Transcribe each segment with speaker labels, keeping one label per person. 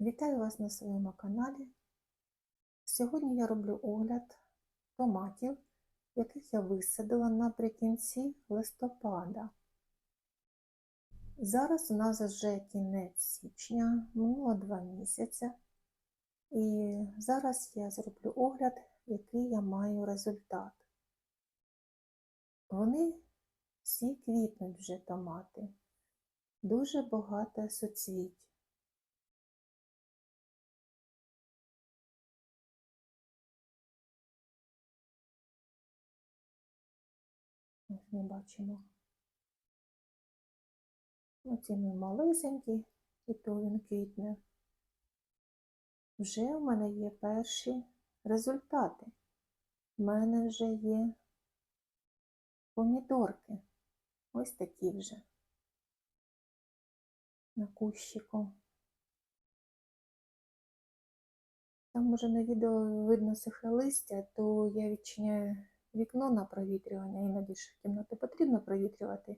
Speaker 1: Вітаю вас на своєму каналі. Сьогодні я роблю огляд томатів, яких я висадила наприкінці листопада. Зараз у нас вже кінець січня, минуло два місяці. І зараз я зроблю огляд, який я маю результат. Вони всі квітнуть вже томати. Дуже багато соцвіть. Ми бачимо. Оці ми малесенькі, і то він квітне. Вже в мене є перші результати. У мене вже є помідорки. Ось такі вже на кущику. Там може на відео видно сухе листя, то я відчиняю вікно на провітрювання, іноді ж кімнату потрібно провітрювати.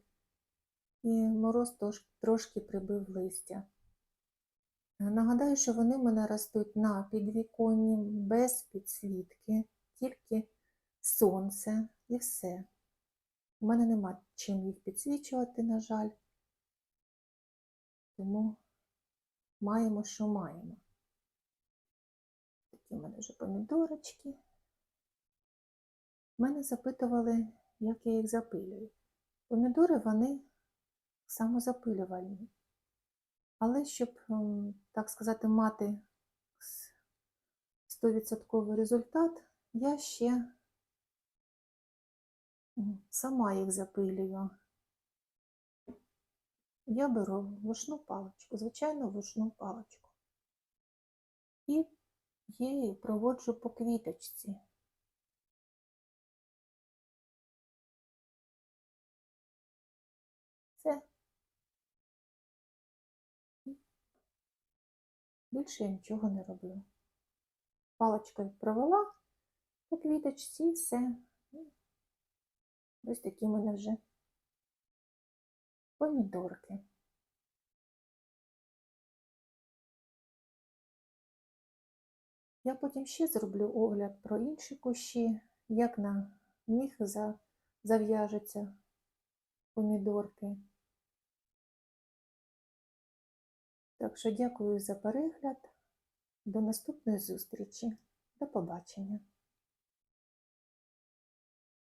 Speaker 1: І мороз трошки прибив листя. Нагадаю, що вони в мене ростуть на підвіконні, без підсвітки, тільки сонце і все. У мене нема чим їх підсвічувати, на жаль. Тому маємо, що маємо. Такі в мене вже помідорочки. Мене запитували, як я їх запилюю. Помідори вони самозапилювальні. Але щоб, так сказати, мати 100% результат, я ще сама їх запилюю. Я беру вушну паличку, звичайно, вушну паличку. І її проводжу по квіточці. Все. Більше я нічого не роблю. Паличкою провела по квіточці все. Ось такі в мене вже помідорки. Я потім ще зроблю огляд про інші кущі, як на них зав'яжуться помідорки. Так що дякую за перегляд. До наступної зустрічі. До побачення.